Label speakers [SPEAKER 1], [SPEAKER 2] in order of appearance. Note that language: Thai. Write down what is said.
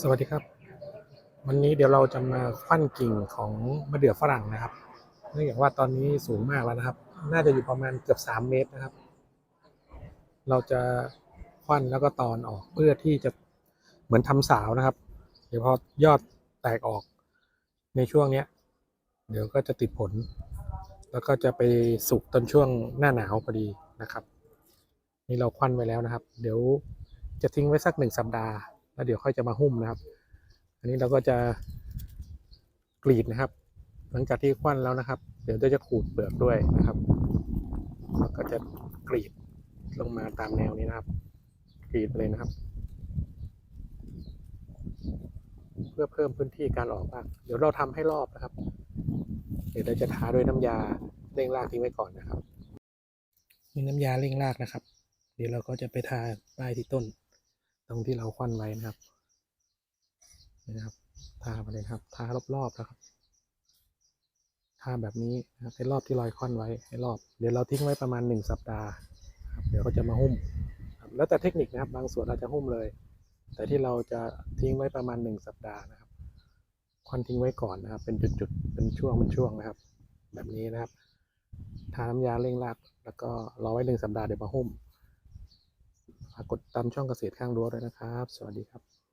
[SPEAKER 1] สวัสดีครับ วันนี้เดี๋ยวเราจะมาฟันกิ่งของมะเดื่อฝรั่งนะครับ เนื่องจากว่าตอนนี้สูงมากแล้วนะครับ น่าจะอยู่ประมาณเกือบสามเมตรนะครับ เราจะควันแล้วก็ตอนออกเพื่อที่จะเหมือนทำสาวนะครับ เดี๋ยวพอยอดแตกออกในช่วงเนี้ย เดี๋ยวก็จะติดผล แล้วก็จะไปสุกตอนช่วงหน้าหนาวพอดีนะครับ นี่เราควันไว้แล้วนะครับ เดี๋ยวจะทิ้งไว้สักหนึ่งสัปดาห์ แล้วเดี๋ยวค่อยจะมาหุ้มนะครับ อันนี้เราก็จะกรีดนะครับ หลังจากที่ควันแล้วนะครับ เดี๋ยวจะขูดเปลือกด้วยนะครับแล้วก็จะกรีดลงมาตามแนวนี้นะครับ กรีดเลยนะครับ เพื่อเพิ่มพื้นที่การออกรากเดี๋ยวเราทำให้รอบนะครับ เดี๋ยวเราจะทาด้วยน้ำยาเร่งรากทิ้งไว้ก่อนนะครับมีน้ำยาเร่งรากนะครับ เดี๋ยวเราก็จะไปทาป้ายที่ต้น ตรงที่เราควันไว้นะครับนี่นะครับทาไปเลยครับทารอบๆนะครับทาแบบนี้นะครับให้รอบที่รอยควันไว้ให้รอบ เดี๋ยวเราทิ้งไว้ประมาณหนึ่งสัปดาห์เดี๋ยวเขาจะมาหุ้ม แล้วแต่เทคนิคนะครับ บางส่วนเราจะหุ้มเลย แต่ที่เราจะทิ้งไว้ประมาณหนึ่งสัปดาห์นะครับควันทิ้งไว้ก่อนนะครับ เป็นจุดๆเป็นช่วงเป็นช่วงนะครับ แบบนี้นะครับทาน้ำยาเร่งรากแล้วก็รอไว้หนึ่งสัปดาห์เดี๋ยวมาหุ้ม ฝากกดตามช่องเกษตรข้างรั้วด้วยนะครับ สวัสดีครับ